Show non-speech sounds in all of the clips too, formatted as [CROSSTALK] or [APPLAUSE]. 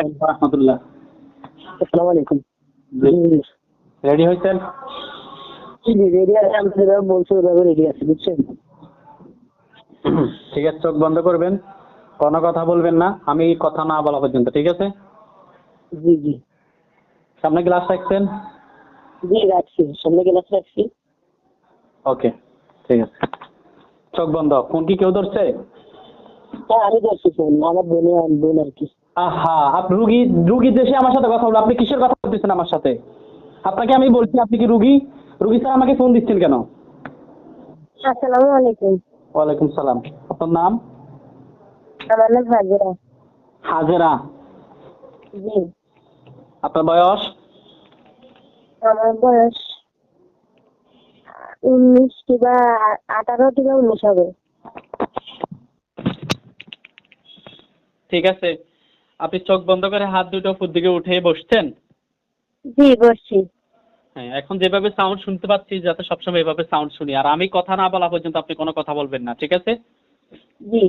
রহমতুল্লাহ। আসসালামু আলাইকুম। রেডি হয়েছেন? জি জি রেডি আছে আমি যেভাবে বলছি রেডি আছে বুঝছেন? ঠিক আছে চোখ বন্ধ করবেন। কোনো কথা বলবেন না আমি কথা না বলা পর্যন্ত ঠিক আছে? জি জি। সামনে গ্লাস রাখছেন? জি রাখছি সামনে গ্লাস রাখছি। ওকে ঠিক আছে। চোখ বন্ধ ফোন কি কেউ ধরছে? হ্যাঁ আমি ধরছি ফোন আমার বোনে বোন আর কি। আহা আপনি রুগী রুগী দেশে আমার সাথে কথা বলব আপনি কিসের কথা বলতেছেন আমার সাথে? আপনাকে আমি বলছি আপনি কি রুগী? রুগী স্যার আমাকে ফোন দিচ্ছেন কেন? আসসালামু আলাইকুম। ওয়ালাইকুম সালাম। আপনার নাম? আমার নাম হাজিরা। হাজেরা। জি। আপনার বয়স? আমার বয়স উনিশ কিংবা আঠারো কিংবা উনিশ হবে। ঠিক আছে। আপনি চোখ বন্ধ করে হাত দুটো উপর দিকে উঠে বসছেন? জি বসছি। হ্যাঁ এখন যেভাবে সাউন্ড শুনতে পাচ্ছি যাতে সবসময় এভাবে সাউন্ড শুনি। আর আমি কথা না বলা পর্যন্ত আপনি কোনো কথা বলবেন না ঠিক আছে? জি।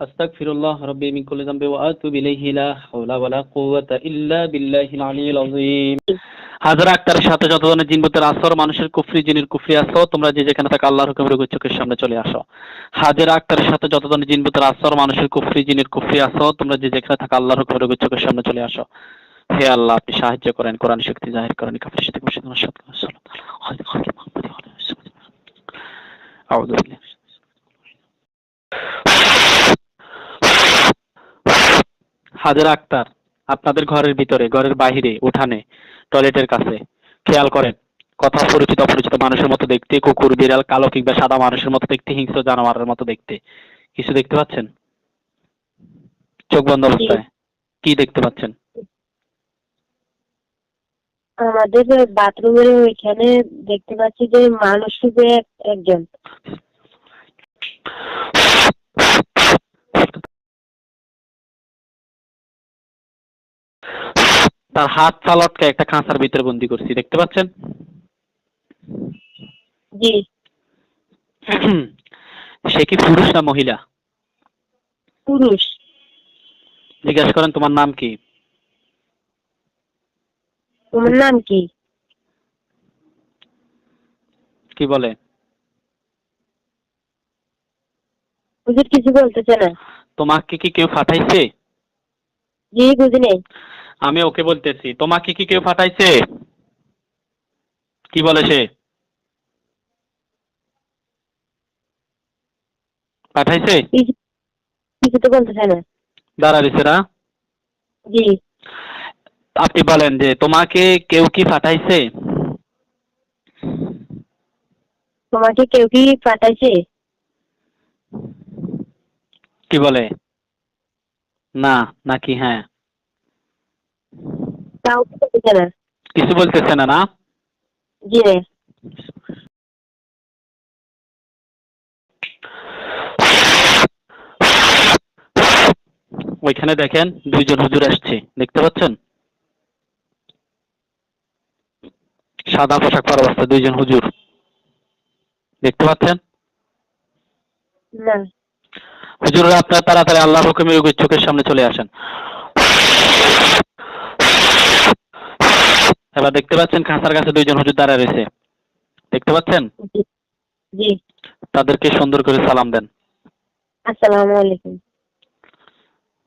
আস্তাগফিরুল্লাহ রব্বি মিন কুল্লি যামবি ওয়া আতুবু ইলাইহি লা হাওলা ওয়ালা কুওয়াতা ইল্লা বিল্লাহিল আলিয়্যিল আযীম। হাজরা আক্তারের সাথে যত ধরনের জিনবতের আসর, মানুষের কুফরি, জিনের কুফরি আসো তোমরা যে যেখানে থাকো, আল্লাহর হুকুমের চোখের সামনে চলে আসো। হাজরা আক্তারের সাথে যত ধরনের জিনবতের আসর, মানুষের কুফরি, জিনের কুফরি আসো তোমরা যে যেখানে থাকো, আল্লাহর হুকুমের চোখের সামনে চলে আসো। হে আল্লাহ, আপনি সাহায্য করেন, কোরআন শক্তি জাহির করেন, কাফির শক্তি মুর্শিদ সাল্লাম আউযু বিল্লাহি হাজারা আক্তার আপনাদের ঘরের ভিতরে, ঘরের বাহিরে, উঠানে, টয়লেটের কাছে। খেয়াল করেন, কথা পরিচিত অপরিচিত মানুষের মতো দেখতে, কুকুর, বিড়াল, কালো কিংবা সাদা মানুষের মতো দেখতে, হিংস্র জানোয়ারের মতো দেখতে। কিছু দেখতে পাচ্ছেন? চোখ বন্ধ অবস্থায়। কি দেখতে পাচ্ছেন? আমাদের বাথরুমের ওইখানে দেখতে পাচ্ছি যে মানুষ একজন। তার হাত চালটকে একটা খাঁচার ভিতরে বন্দি করছি দেখতে পাচ্ছেন? জি। [CLEARS THROAT] সে কি পুরুষ না মহিলা? পুরুষ। জিজ্ঞাসা করেন তোমার নাম কি? তোমার নাম কি? কি বলে? হুজুর কিছু বলতেছে না। তোমাকে কি কেউ পাঠাইছে জি বুঝি নেই। আমি ওকে বলতেছি তোমাকে কি কেউ পাঠাইছে কি বলে সে? পাঠাইছে? কিছু কিছু তো বলতেছে না। দাঁড়াইছে না। জি। আপনি বলেন যে তোমাকে কেউ কি পাঠাইছে তোমাকে কেউ কি পাঠাইছে কি বলে? না নাকি হ্যাঁ? কিছু বলতেছে না না জি রে ওইখানে দেখেন দুইজন হুজুর আসছে। দেখতে পাচ্ছেন? সাদা পোশাক পরা অবস্থা দুইজন হুজুর। দেখতে পাচ্ছেন? হুজুররা আপনার তাড়াতাড়ি আল্লাহর হুকুমের চোখের সামনে চলে আসেন। এবার দেখতে পাচ্ছেন খাঁচার কাছে দুইজন হুজুর দাঁড়ায় রয়েছে। দেখতে পাচ্ছেন? জি তাদেরকে সুন্দর করে সালাম দেন। আসসালামু আলাইকুম।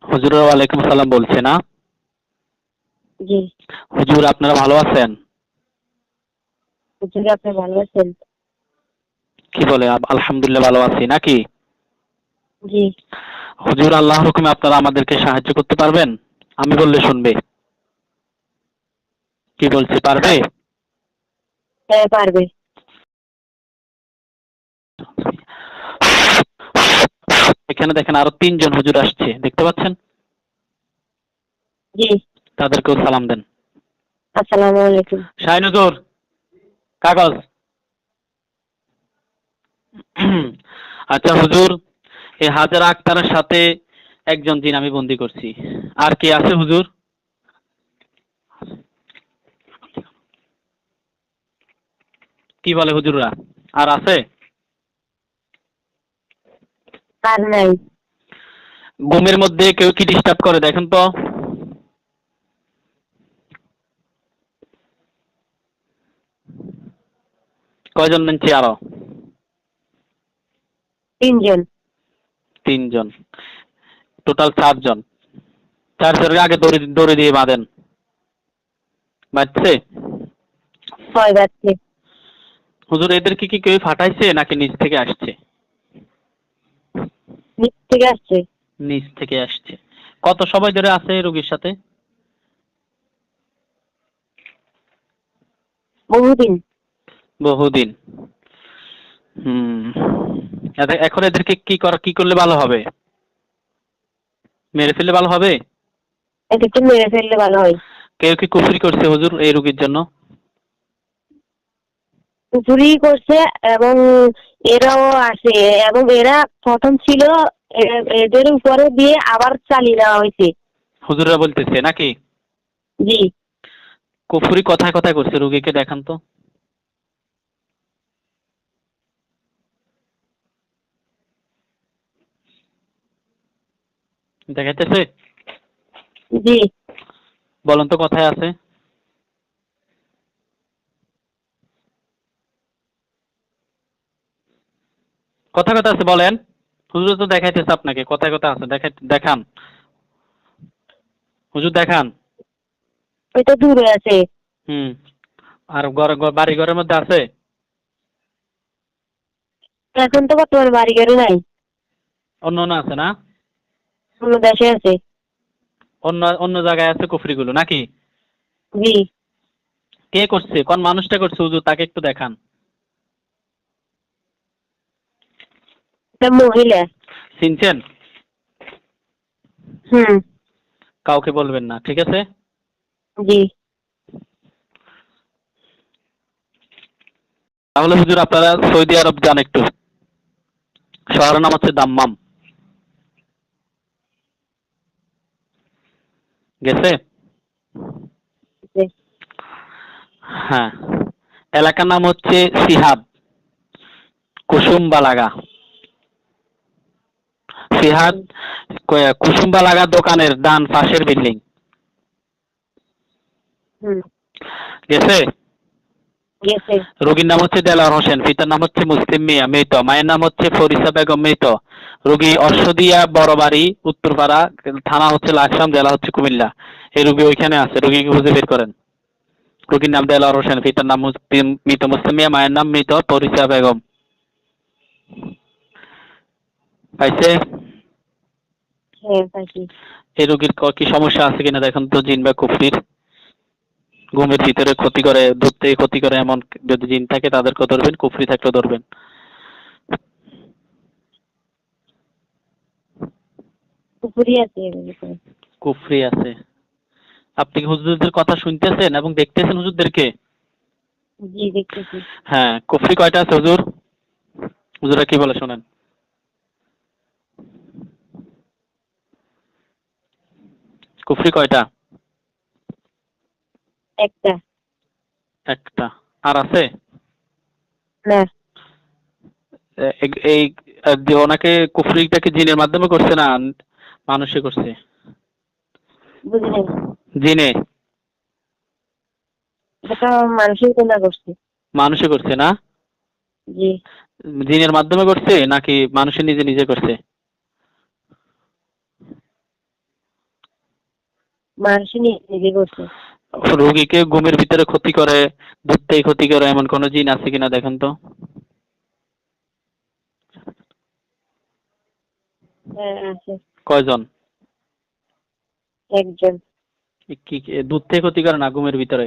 হুজুর ওয়ালাইকুম সালাম বলছে না? জি। হুজুর আপনারা ভালো আছেন? হুজুর আপনি ভালো আছেন? কি বলে আলহামদুলিল্লাহ ভালো আছি নাকি? জি। হুজুর আল্লাহর হুকুমে আপনারা আমাদেরকে সাহায্য করতে পারবেন? আমি বললে শুনবে। কি বলছি পারবে? হ্যাঁ পারবে। এখানে দেখেন আরও তিনজন হুজুর আসছে দেখতে পাচ্ছেন? জি। তাদেরকেও সালাম দেন। আসসালামু আলাইকুম। শাহিন কাগজ। আচ্ছা হুজুর এই হাজার আক্তারের সাথে একজন জিন আমি বন্দি করছি। আর কে আছে হুজুর? কি বলে হুজুররা? আর আছে? আর নাই। ঘুমের মধ্যে কেউ কি ডিস্টার্ব করে দেখেন তো? কয়জন নিচ্ছি আরও? তিনজন। তিনজন। টোটাল চারজন। চারজনের আগে দড়ি দড়ি দিয়ে বাঁধেন। বাঁধছে? ছয় বাঁধছে। হুজুর এদেরকে কি কেউ ফাটাইছে নাকি নিচ থেকে আসছে? নিচ থেকে আসছে। নিচ থেকে আসছে। কত সময় ধরে আছে রোগীর সাথে? বহুদিন। বহুদিন। হুম। এখন এদেরকে কি করা কি করলে ভালো হবে? মেরে ফেললে ভালো হবে? এদেরকে মেরে ফেললে ভালো হয়। কেউ কি কুফরি করছে হুজুর এই রোগীর জন্য? চুরি করছে এবং এরাও আছে এবং এরা প্রথম ছিল এদের উপরে দিয়ে আবার চালিয়ে দেওয়া হয়েছে। হুজুররা বলতেছে নাকি? জি। কুফুরি কথায় কথায় করছে রুগীকে দেখান তো। দেখাইতেছে? জি। বলেন তো কথায় আছে? কথা কথা আছে বলেন। হুজুর তো দেখাইতেছে আপনাকে কথায় কথা আছে দেখাই দেখান। হুজুর দেখান। ওইটা দূরে আছে। হুম। আর ঘর ঘর- বাড়ি ঘরের মধ্যে আছে? এখন তো বর্তমানে বাড়ি গাড়ি নাই। অন্য অন্য আছে না? অন্য দেশে আছে। অন্য অন্য জায়গায় আছে কুফরিগুলো নাকি? জি। কে করছে? কোন মানুষটা করছে? হুজুর তাকে একটু দেখান। মহিলা। চিনছেন হুম। কাউকে বলবেন না ঠিক আছে? জি। তাহলে হুজুর আপনারা সৌদি আরব যান একটু। শহরের নাম হচ্ছে দাম্মাম। গেছে? হ্যাঁ। এলাকার নাম হচ্ছে সিহাব কুসুম বালাগা। সিহাব ক- কুসুম বালাগা দোকানের ডান পাশের বিল্ডিং। গেছে? রোগীর নাম হচ্ছে দেলার হোসেন পিতার নাম হচ্ছে মুসলিম মিয়া মৃত। মায়ের নাম হচ্ছে ফরিসা বেগম মৃত। রোগী অশ্বদিয়া বড়বাড়ি উত্তরপাড়া থানা হচ্ছে লাকসাম জেলা হচ্ছে কুমিল্লা। এই রোগী ওইখানে আছে রোগীকে খুঁজে বের করেন। রোগীর নাম দেলার হোসেন পিতার নাম মৃত মুসলিম মিয়া মায়ের নাম মৃত ফরিসা বেগম। পাইছে হ্যাঁ পাইছি এই রোগীর কি সমস্যা আছে কিনা দেখুন তো জিন বা কুফরির। ঘুমের ভিতরে ক্ষতি করে দুধ থেকে ক্ষতি করে এমন যদি জিন থাকে তাদেরকে ধরবেন কুফরি থাকলেও ধরবেন। আছে কুফরি আছে। আপনি কি হুজুরদের কথা শুনতেছেন এবং দেখতেছেন হুজুরদেরকে? জি দেখতেছি। হ্যাঁ কুফরি কয়টা আছে হুজুর? হুজুরা কি বলে শোনেন? কুফরি কয়টা? একটা। একটা। আর আছে? না। এই ওনাকে কুফরিটা কি জিনের মাধ্যমে করছে না মানুষে করছে? জিনে। মানুষে করছে না? জিনের মাধ্যমে করছে নাকি মানুষে নিজে নিজে করছে? মানুষই নিজে করছে রোগীকে ঘুমের ভিতরে ক্ষতি করে দুধতেই ক্ষতি করে এমন কোন জিন আছে কিনা দেখেন তো? হ্যাঁ কয়জন? একজন। কি কি দুধ থেকে ক্ষতি করে না ঘুমের ভিতরে?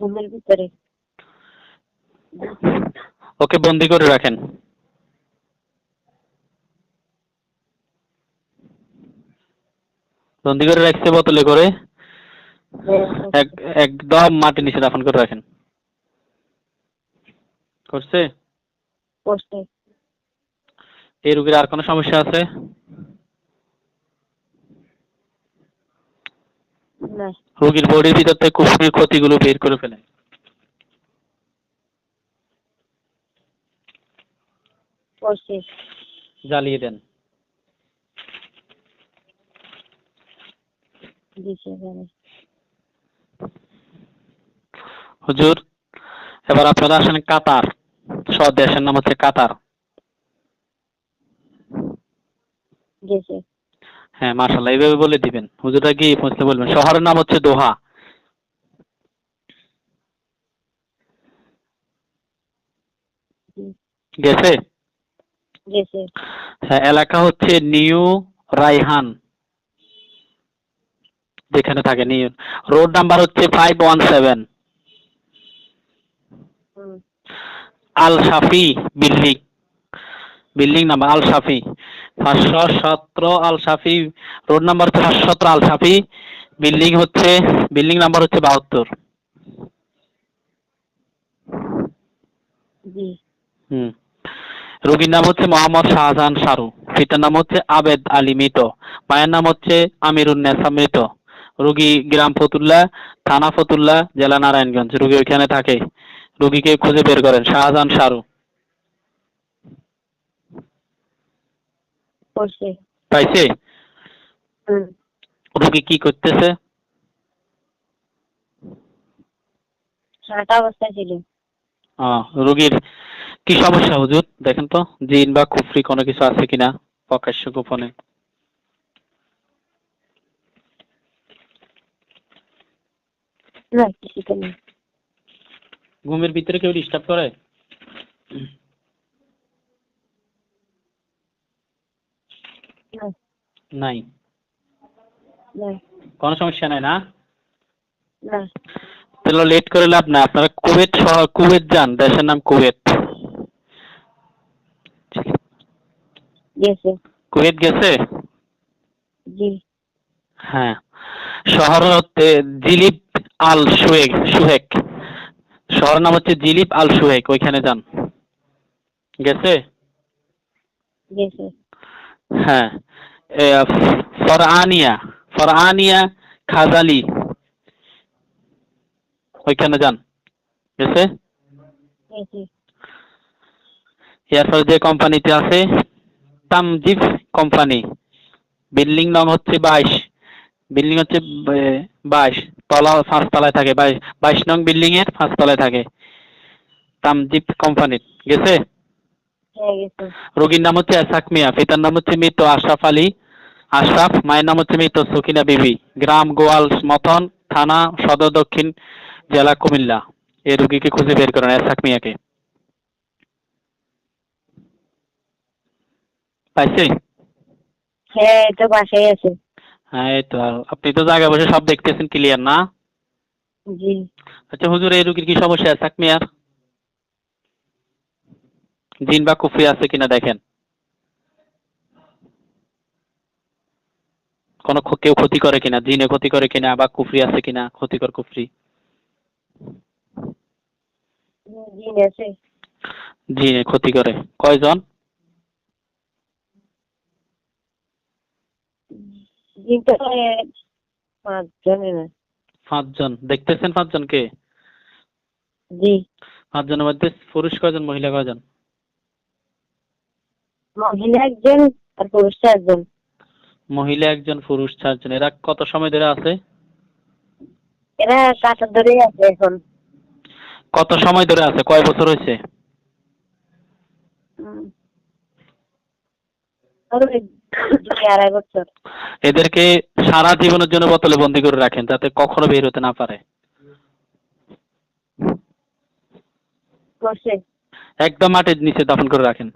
ঘুমের ভিতরে। ওকে বন্দি করে রাখেন। বন্দি করে রাখছে বোতলে করে। এক একদম মাটির নিচে দাফন করে রাখেন। করছে? করছে। এই রোগীর আর কোনো সমস্যা আছে? রোগীর বডির ভিতর থেকে কুফরির ক্ষতিগুলো বের করে করছে। জ্বালিয়ে দেন দিছে জানে হুজুর এবার আপনারা আসেন কাতার স্বদেশের নাম হচ্ছে কাতার। হ্যাঁ মার্শাল্লাহ এইভাবে বলে দিবেন। হুজুরা গিয়ে পৌঁছতে বলবেন? শহরের নাম হচ্ছে দোহা। গেছে? গেছে। হ্যাঁ এলাকা হচ্ছে নিউ রাইহান। যেখানে থাকে নিউ রোড নাম্বার হচ্ছে five one seven Al Shafi building. Building number Al Shafi পাঁচশো সতেরো আল শাফি রোড নাম্বার হচ্ছে পাঁচশো সতেরো আল শাফি বিল্ডিং হচ্ছে বিল্ডিং নাম্বার হচ্ছে বাহাত্তর। হুম। রোগীর নাম হচ্ছে মোহাম্মদ শাহজাহান শাহরু পিতার নাম হচ্ছে আবেদ আলী মৃত। মায়ের নাম হচ্ছে আমিরুন্নেসা মৃত। রোগী গ্রাম ফতুল্লা থানা ফতুল্লা জেলা নারায়ণগঞ্জ। রোগী ওইখানে থাকে। রোগীকে খুঁজে বের করেন শাহজাহান শাহরু। পাইছে। রোগী কি করতেছে? রোগীর কি সমস্যা হুজুর? দেখেন তো জিন বা কুফরি কোনো কিছু আছে কিনা? প্রকাশ্য গোপনে। না কিছু নেই ঘুমের ভিতরে কেউ ডিস্টার্ব করে? নাই। কোনো সমস্যা নাই না? তাহলে লেট করে লাভ না। আপনারা কুয়েত শহর কুয়েত যান। দেশের নাম কুয়েত। কুয়েত গেছে? হ্যাঁ। শহর হচ্ছে জিলিপ আল সুয়েক সুহেক। শহর নাম হচ্ছে জিলিপ আল সুহেক ওইখানে যান। গেছে? হ্যাঁ। ফরআনিয়া ফরআনিয়া খাজালি। ওইখানে যান। গেছে? গেছে। এরপর যে কোম্পানিতে আছে তামজিফ কোম্পানি। বিল্ডিং নাম হচ্ছে বাইশ। বিল্ডিং হচ্ছে বাইশ। তলা পাঁচ তলায় থাকে বাইশ বাইশ নং বিল্ডিং এর পাঁচ তলায় থাকে। তামজিফ কোম্পানি গেছে? হ্যাঁ রোগীর নাম হচ্ছে এসাক মিয়া পিতার নাম হচ্ছে মৃত আশরাফ আলী আশরাফ মায়ের নাম হচ্ছে মৃত সকিনা বিবি। গ্রাম গোয়াল মথন থানা সদর দক্ষিণ জেলা কুমিল্লা। এই রোগীকে খুঁজে বের করেন এসাক মিয়াকে। পাইছে হ্যাঁ তো বাসায় আছে। হ্যাঁ এই তো। আপনি তো জায়গায় বসে সব দেখতেছেন ক্লিয়ার না? জি। আচ্ছা হুজুর এই রোগীর কি সমস্যা মিয়ার জিন বা কুফরি আছে কিনা দেখেন। কোনো কেউ ক্ষতি করে কিনা জিনে ক্ষতি করে কিনা বা কুফরি আছে কিনা ক্ষতিকর কুফরি? জি জিনে ক্ষতি করে। কয়জন? পাঁচজন। দেখতেছেন পাঁচজনকে? জি। পাঁচজনের মধ্যে পুরুষ কয়জন মহিলা কয়জন? মহিলা একজন আর পুরুষ একজন মহিলা একজন পুরুষ চারজন। এরা কত সময় ধরে আছে? এরা কাটার ধরেই আছে এখন। কত সময় ধরে আছে? কয় বছর হয়েছে। ধরো আড়াই [LAUGHS] বছর এদেরকে সারা জীবনের জন্য বোতলে বন্দি করে রাখেন যাতে কখনো বের হতে না পারে। একদম মাটির নিচে দাফন করে রাখেন।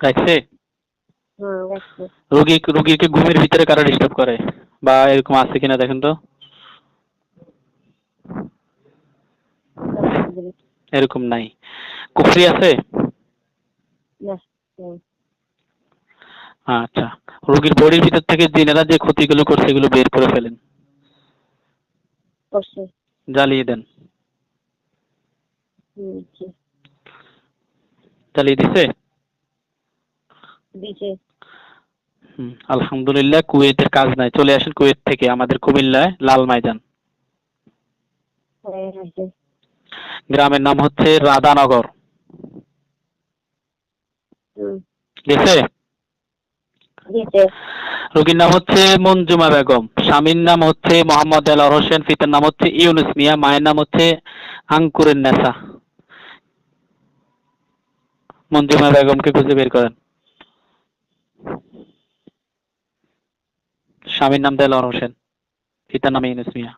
রাখছে? দেখছি রোগী রোগীকে ঘুমের ভিতরে কারা ডিস্টার্ব করে? বা এরকম আছে কিনা দেখেন তো। এরকম নাই। কুফরি আছে? না। আচ্ছা। রোগীর বডির ভিতর থেকে জিনেরা যে ক্ষতিগুলো করছে এগুলো বের করে ফেলেন। জ্বালিয়ে দেন। জ্বালিয়ে দিছে? দিছে। হুম, আলহামদুলিল্লাহ কুয়েতের কাজ নাই। চলে আসেন কুয়েত থেকে আমাদের কুমিল্লায় লাল ময়দান। হ্যাঁ গ্রামের নাম হচ্ছে রাধানগর। হুম। গেছে রোগীর নাম হচ্ছে মঞ্জুমা বেগম। স্বামীর নাম হচ্ছে মোহাম্মদ এলার হোসেন পিতার নাম হচ্ছে ইউনুস মিয়া মায়ের নাম হচ্ছে আঙ্কুরের নেসা মঞ্জুমা বেগমকে খুঁজে বের করেন। স্বামীর নাম দেলাওয়ার হোসেন পিতার নাম ইউনুস মিয়া।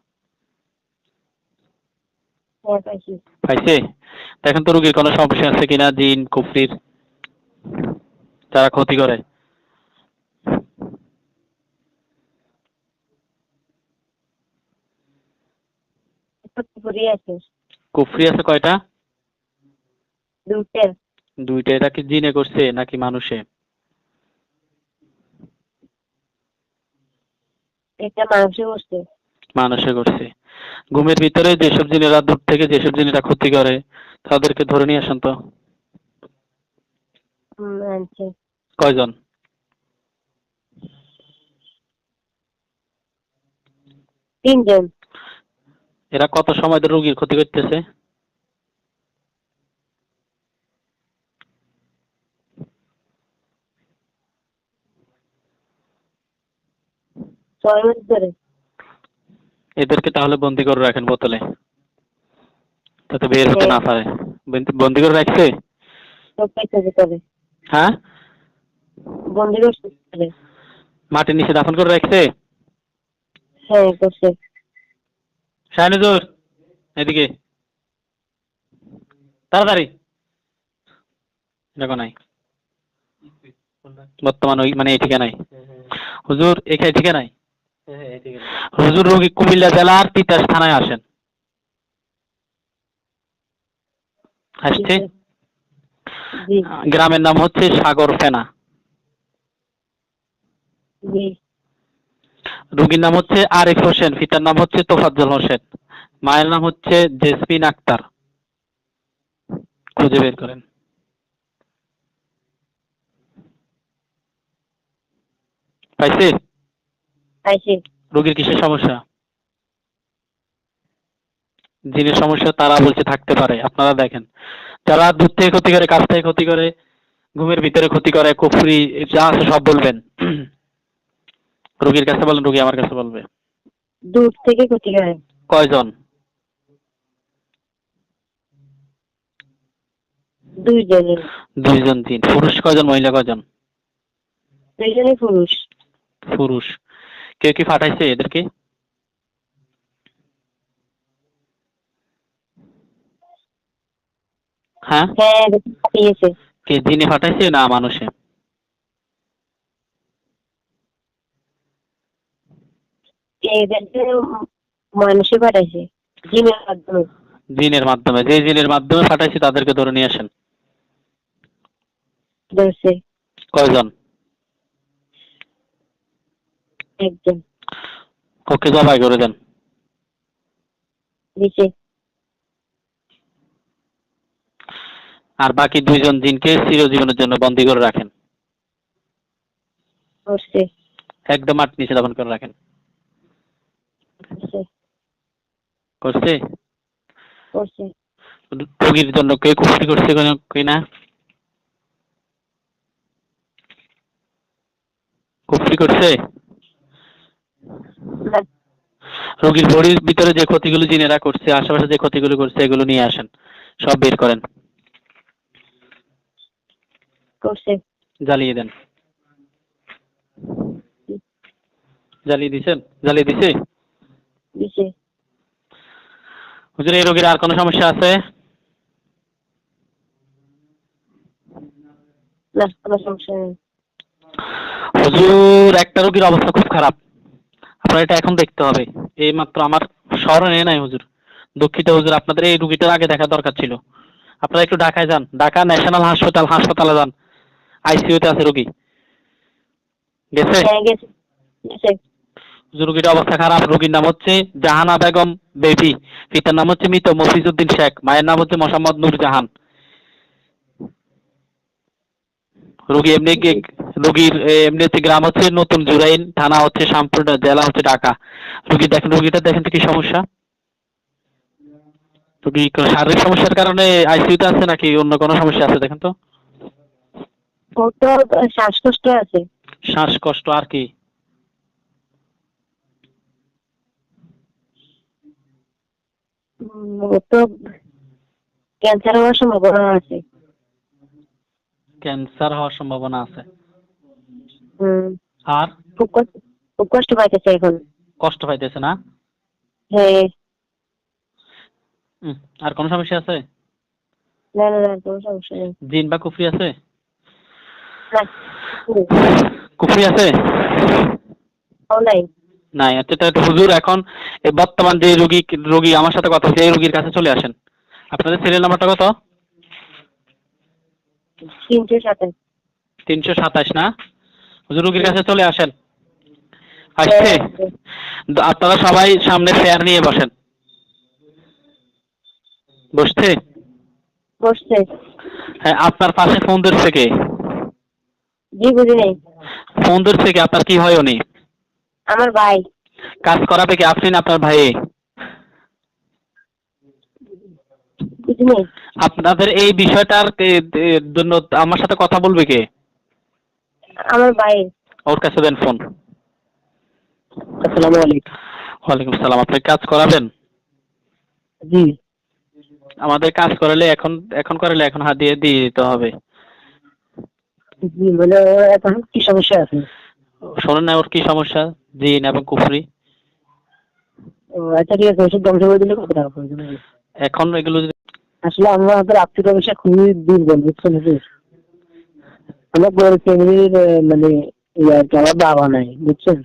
পাইছে। দেখেন তো রোগীর কোনো সমস্যা আছে কিনা? জিন কুফরির যারা ক্ষতি করে। আছে। কুফরি আছে কয়টা? দুটো দুইটা এটা কি জিনে করছে নাকি মানুষে? একটা মানুষে বসছে মানুষে করছে। ঘুমের ভিতরে যেসব জিনেরা দূর থেকে যেসব জিনেরা ক্ষতি করে তাদেরকে ধরে নিয়ে আসেন তো। কয়জন? তিনজন। এরা কত সময় ধরে রোগীর ক্ষতি করতেছে? এদেরকে তাহলে বন্দি করে রাখেন বোতলে যাতে বের হতে না পারে। বন্দি- করে রাখছে? হ্যাঁ? বন্দি করে। মাটির নিচে দাফন করে রাখছে? হ্যাঁ করছে। শাহিনুজুর এদিকে। তাড়াতাড়ি। দেখো নাই। বর্তমান ওই মানে এই ঠিকানায়। হুজুর এখানে ঠিকানায়? হুজুর রোগী কুমিল্লা জেলার তিতাস থানায় আসেন। আসছে? গ্রামের নাম হচ্ছে সাগর ফেনা। রোগীর নাম হচ্ছে আরিফ হোসেন পিতার নাম হচ্ছে তোফাজ্জল হোসেন মায়ের নাম হচ্ছে জেসমিন আক্তার। খুঁজে বের করেন। পাইছে? পাইছি। রোগীর কিসের সমস্যা? জিনের সমস্যা তারা বলছে থাকতে পারে আপনারা দেখেন। যারা দূর থেকে ক্ষতি করে কাছ থেকে ক্ষতি করে ঘুমের ভিতরে ক্ষতি করে কুফরি যা আছে সব বলবেন। রোগীর কাছে বলেন রোগী আমার কাছে বলবে। দূর থেকে ক্ষতি করে কয়জন? দুইজনের। দুইজন জিন পুরুষ কয়জন মহিলা কয়জন? দুইজনই পুরুষ। পুরুষ। কেউ কি ফাটাইছে এদেরকে? হ্যাঁ? হ্যাঁ কে জিনে ফাটাইছে না মানুষে? মানুষে পাঠাইছে জিনের মাধ্যমে জিনের মাধ্যমে যে জিনের মাধ্যমে ফাটাইছে তাদেরকে ধরে নিয়ে আসেন। কয়জন? একজন। ওকে জবাই করে দেন। আর বাকি দুইজন দিনকে চিরজীবনের জন্য বন্দি করে রাখেন। একদম মাঠ নিচে দাপন করে রাখেন। করছে। করছে? রোগীর জন্য কেউ কুফরি করছে কোনো- কিনা কুফরি করছে? রোগীর বডির ভিতরে যে ক্ষতিগুলো জিনেরা করছে আশেপাশে যে ক্ষতিগুলো করছে এগুলো নিয়ে আসেন। সব বের করেন। করছে। জ্বালিয়ে দেন। জ্বালিয়ে দিছেন? জ্বালিয়ে দিছে? দিছে হুজুর এই রোগীর আর কোনো সমস্যা আছে? না কোনো সমস্যা নেই। হুজুর একটা রোগীর অবস্থা খুব খারাপ। আপনার এটা এখন দেখতে হবে। এই মাত্র আমার স্মরণে নাই হুজুর। দুঃখিত হুজুর আপনাদের এই রুগীটার আগে দেখা দরকার ছিল। আপনারা একটু ঢাকায় যান। ঢাকা ন্যাশনাল হাসপাতাল হাসপাতালে যান। আইসিইউতে আছে রোগী। গেছে। রোগীটার অবস্থা খারাপ। রোগীর নাম হচ্ছে জাহানা বেগম বেবি। পিতার নাম হচ্ছে মৃত মফিজউদ্দিন শেখ। মায়ের নাম হচ্ছে মোহাম্মদ নূর জাহান। রোগী এমনি রোগীর এ, এমনি হচ্ছে গ্রাম হচ্ছে নতুন জুরাইন থানা হচ্ছে শামপুর জেলা হচ্ছে ঢাকা। রোগী দেখেন রোগীটা দেখেন কি সমস্যা? রোগী শারীরিক সমস্যার কারণে আইসিইউতে আছে নাকি অন্য কোনো সমস্যা আছে দেখেন তো? তো শ্বাসকষ্ট আছে। শ্বাসকষ্ট আর কি উম, ওর তো ক্যান্সার হওয়ার সম্ভাবনা আছে। ক্যান্সার হওয়ার সম্ভাবনা আছে। আর? খুব কষ্ট খুব কষ্ট পাইতেছে এখন। কষ্ট পাইতেছে না? হ্যাঁ। আর কোনো সমস্যা আছে? না না না কোনো সমস্যা নেই। জিন বা কুফরি আছে? কুফরি আছে? ও নাই। নাই। আচ্ছা তাহলে হুজুর এখন এই বর্তমান যে রোগী রোগী আমার সাথে কথা হচ্ছে এই রোগীর কাছে চলে আসেন। আপনাদের সিরিয়াল নাম্বারটা কত? তিনশো সাতাশ। তিনশো সাতাশ না? হুজুর রোগীর কাছে চলে আসেন। আসছে? আপনারা সবাই সামনে চেয়ার নিয়ে বসেন। বসছে? বসছে। হ্যাঁ আপনার পাশে ফোন ধরছে কে? জি বুঝি নেই। ফোন ধরছে কে? আপনার কি হয় উনি? আমার ভাই। কাজ করাবে কি? আপনি না আপনার ভাই? আপনাদের এই বিষয়টার জন্য আমার সাথে কথা বলবে কে? আমার ভাই। ওর কাছে দেন ফোন। আসসালামু আলাইকুম। ওয়ালাইকুম সালাম আপনি কাজ করাবেন? জি। আমাদের কাজ করালে এখন এখন করালে এখন হাত দিয়ে দিয়ে দিতে হবে। জি মানে এখন কি সমস্যা আছে? শোনেন না ওর কি সমস্যা? জিন এবং কুফরি। আচ্ছা ঠিক আছে ওষুধ ধ্বংস করে দিলে কত টাকা প্রয়োজন? এখন এগুলো যদি আসলে আমাদের আর্থিক অবস্থা খুবই দুর্বল বুঝছেন আমরা আমার গরিব ফ্যামিলির মানে আমার বাবা নাই বুঝছেন?